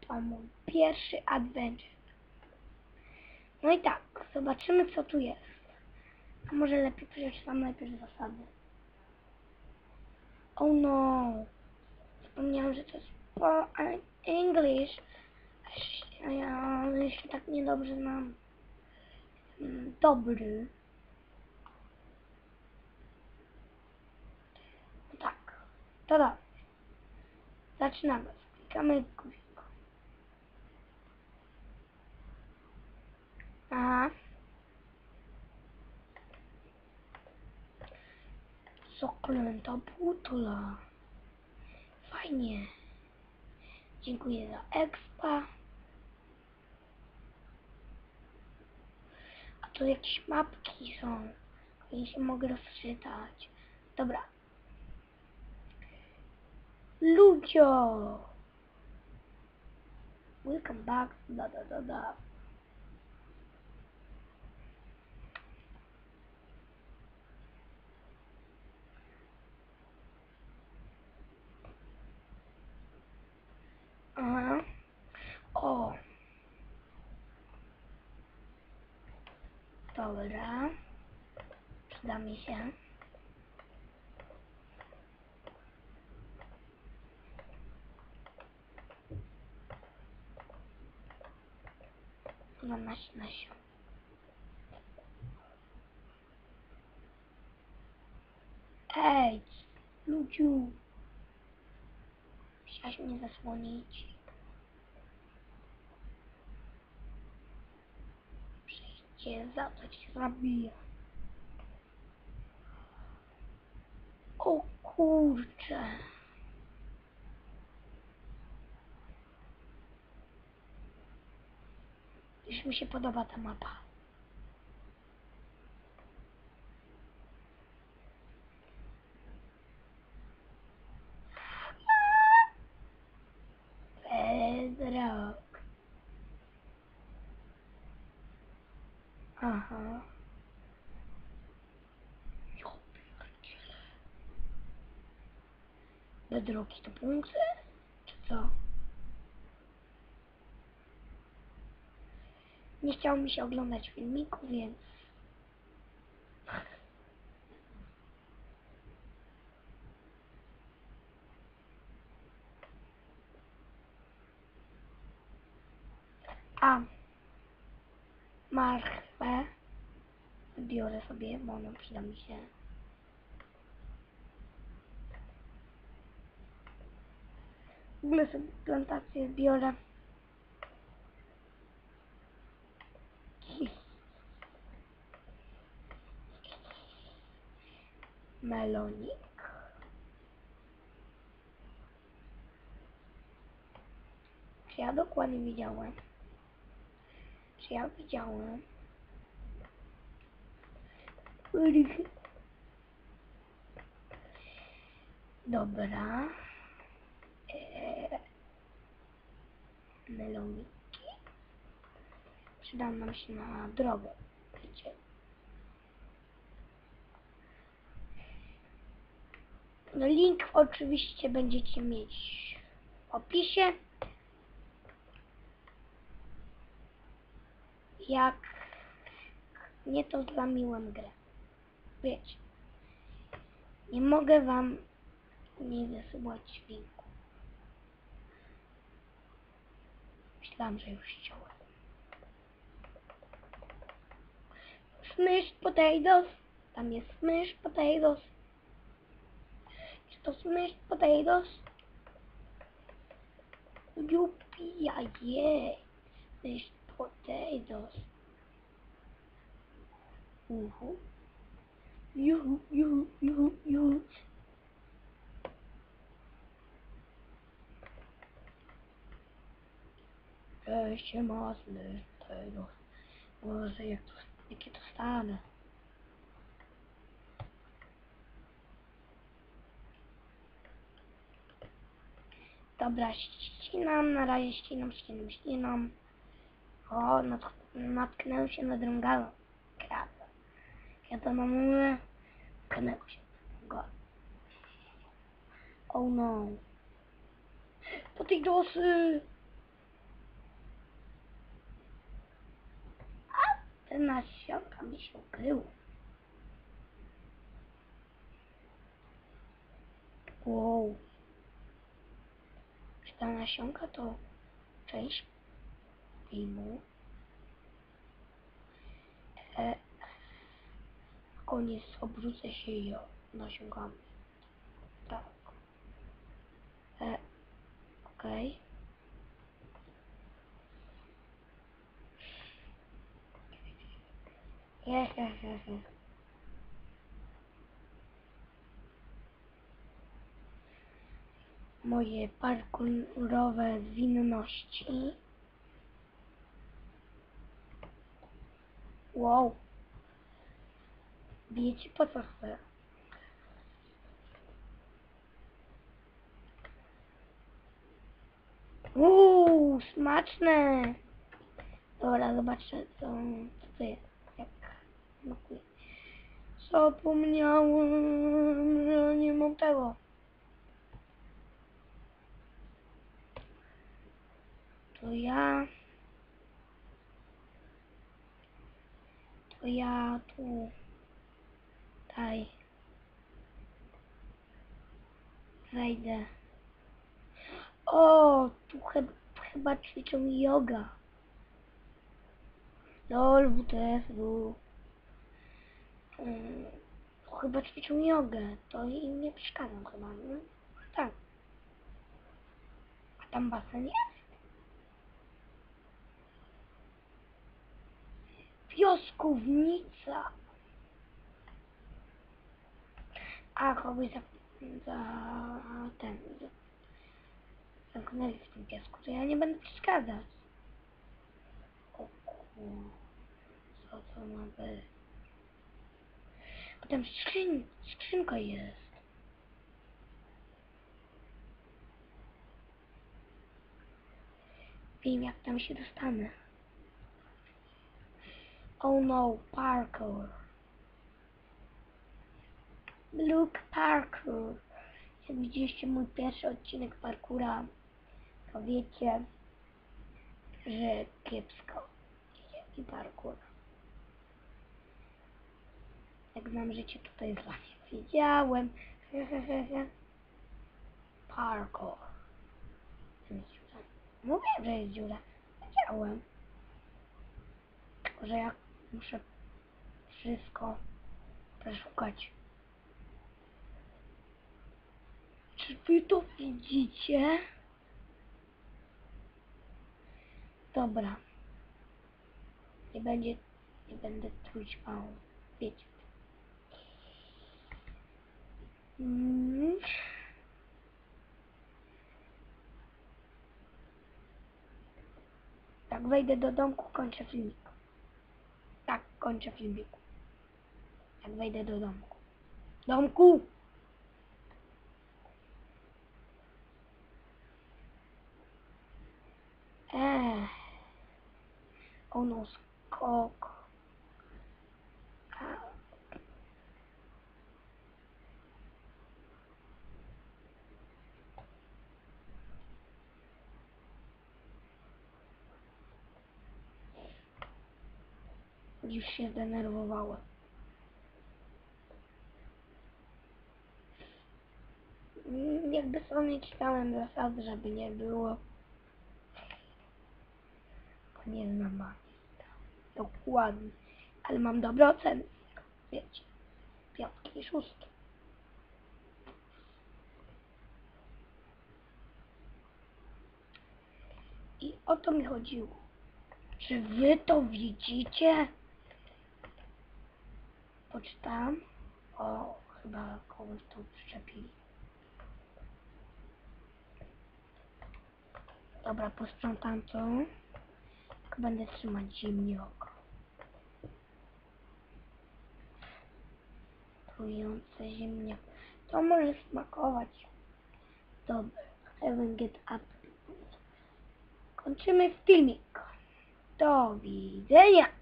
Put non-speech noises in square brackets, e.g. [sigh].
to mój pierwszy adventure. No i tak, zobaczymy co tu jest. A może lepiej przeczytam najpierw zasady. Oh no. Zapomniałam, że to jest po English. Ja jeszcze tak niedobrze znam. Mm, Dobry. No tak. To dobrze. Zaczynamy. Klikamy guzik. Aha. Zaklęta butla. Fajnie. Dziękuję za expa. A tu jakieś mapki są. które się mogę rozczytać. Dobra. Ludzio! Welcome back. Da da da da. Aha. O. Dobra. Przyda mi się. Dwanaście nasion. Ej, ludziu. Chciałaś mnie zasłonić. Przyjdzie, za to cię zabiję. O kurcze. Już mi się podoba ta mapa. Aha. Ja pierdzielę. Bedrocki to punkty? Czy co? Nie chciało mi się oglądać filmiku, więc... A marchwę biorę sobie, bo ona przyda mi się. W ogóle sobie plantację biorę. [laughs] Melonik. Czy ja dokładnie widziałem? Czy ja widziałem? Dobra. Eee, meloniki. Przyda nam się na drogę. Wiecie. No link oczywiście będziecie mieć w opisie. Jak nie to zlamiłem grę. Wiecie. Nie mogę wam nie wysyłać linku. Myślałam, że już chciałem. Smash potatoes. Tam jest smash potatoes. Czy to smash potatoes? Yuppie, yeah. Smash potatoes. Uhu. Juhu, juhu, juhu, juhu. Cześć, smash potatoes. Boże, jak to, jakie to stane. Dobra, ścinam, na razie ścinam, ścinam, ścinam. O, nat natknęłem się na drągalo. Krawę. Ja to mam Kamerusie. God. Oh no. Potygdosy! A ta nasionka mi się ukryła. Wow. Czy ta nasionka to część filmu? E koniec obrócę się i nasionkami. Tak. E, okej. Hehehehe. Moje parkurowe zwinności. Wow. Wiecie po co chcę? Uuu, smaczne! Dobra, zobaczę co, co to jest. Jak smakuje. Zapomniałem, że nie mam tego. To ja... To ja tu... Daj. Wejdę. O, tu chyba, chyba ćwiczą yoga. Lol, WTF-u. Mm, tu chyba ćwiczą jogę. To im nie przeszkadzam chyba, nie? Tak. A tam basen jest? Pioskownica. A, kogoś za, za ten, za, zamknęli w tym piasku, to ja nie będę przeszkadzać. O kur... Co to ma być? A tam skrzyń, skrzynka jest. Wiem jak tam się dostanę. Oh no, parkour. Luke Parkour. Jak widzieliście mój pierwszy odcinek parkoura, to wiecie, że kiepsko mi parkour. Jak znam życie, to jest właśnie. Wiedziałem. [laughs] Parkour. Mówiłem, że jest dziura. Wiedziałem. Tylko, że ja muszę wszystko przeszukać. Czy wy to widzicie? Dobra. Nie będzie, nie będę truć małą. Wiecie. Mm. Jak wejdę do domku, kończę filmik. Tak, kończę filmik. Jak wejdę do domku. Domku! Eee. Ono skok. A. Już się zdenerwowałem. Jakby sobie czytałem zasad, żeby nie było. Nie znam magista. Dokładnie. Ale mam dobre oceny. Wiecie. Piątki i szóstki. I o to mi chodziło. Czy wy to widzicie? Poczytam. O, chyba kogoś tu przyczepili. Dobra, posprzątam to. Będę trzymać zimnie oko. Trujące zimnie. To może smakować. Dobra, Heaven Get Up. Kończymy filmik. Do widzenia.